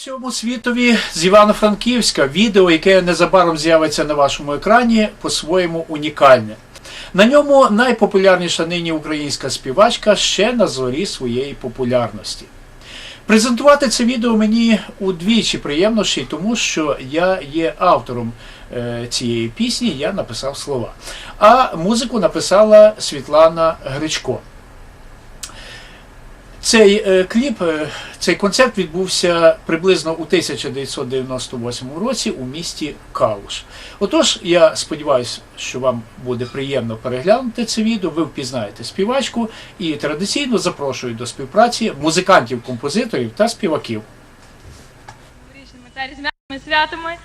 Всьому світові з Івано-Франківська відео, яке незабаром з'явиться на вашому екрані, по-своєму унікальне. На ньому найпопулярніша нині українська співачка ще на зорі своєї популярності. Презентувати це відео мені удвічі приємно ще й тому, що я є автором е, цієї пісні, я написав слова. А музику написала Світлана Гречко. Цей е, кліп, е, цей концерт відбувся приблизно у 1998 році у місті Калуш. Отож, я сподіваюся, що вам буде приємно переглянути це відео, ви впізнаєте співачку і традиційно запрошую до співпраці музикантів, композиторів та співаків. Новорічними та різдвяними святами.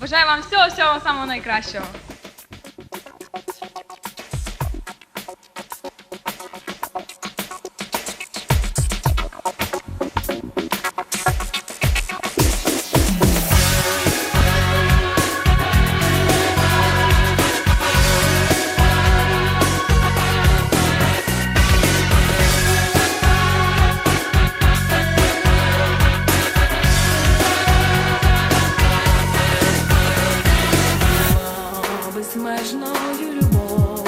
Бажаю вам всього всього самого найкращого. безмежною любов,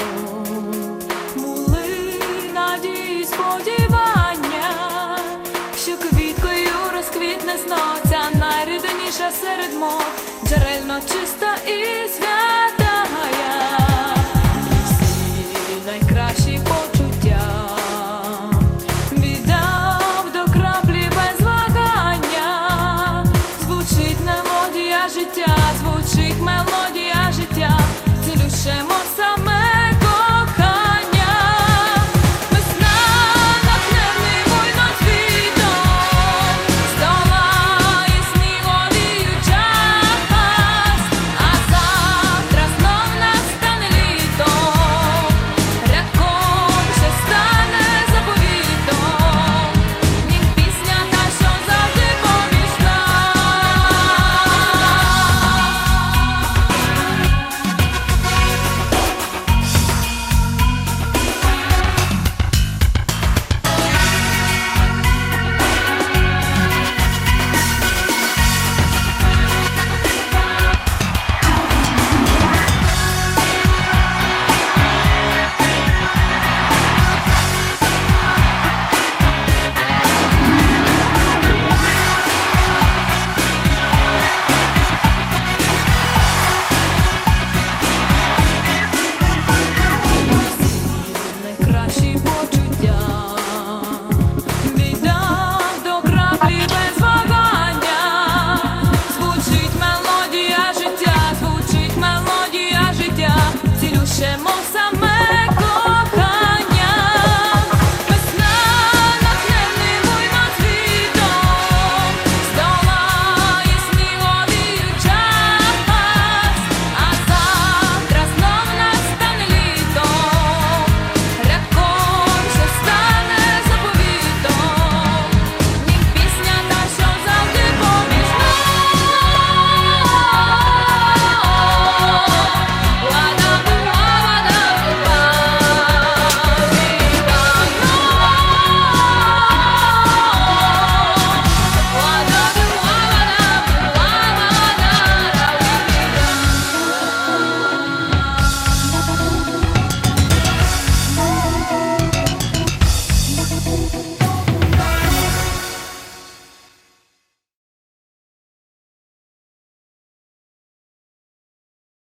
мули надії, сподівання, що квіткою розквітне знов Ця найрідніша серед мов, джерельно чиста і свята, найкращі почуття, віддав до краплі без вагання, звучить мелодія життя, звучить мелодія.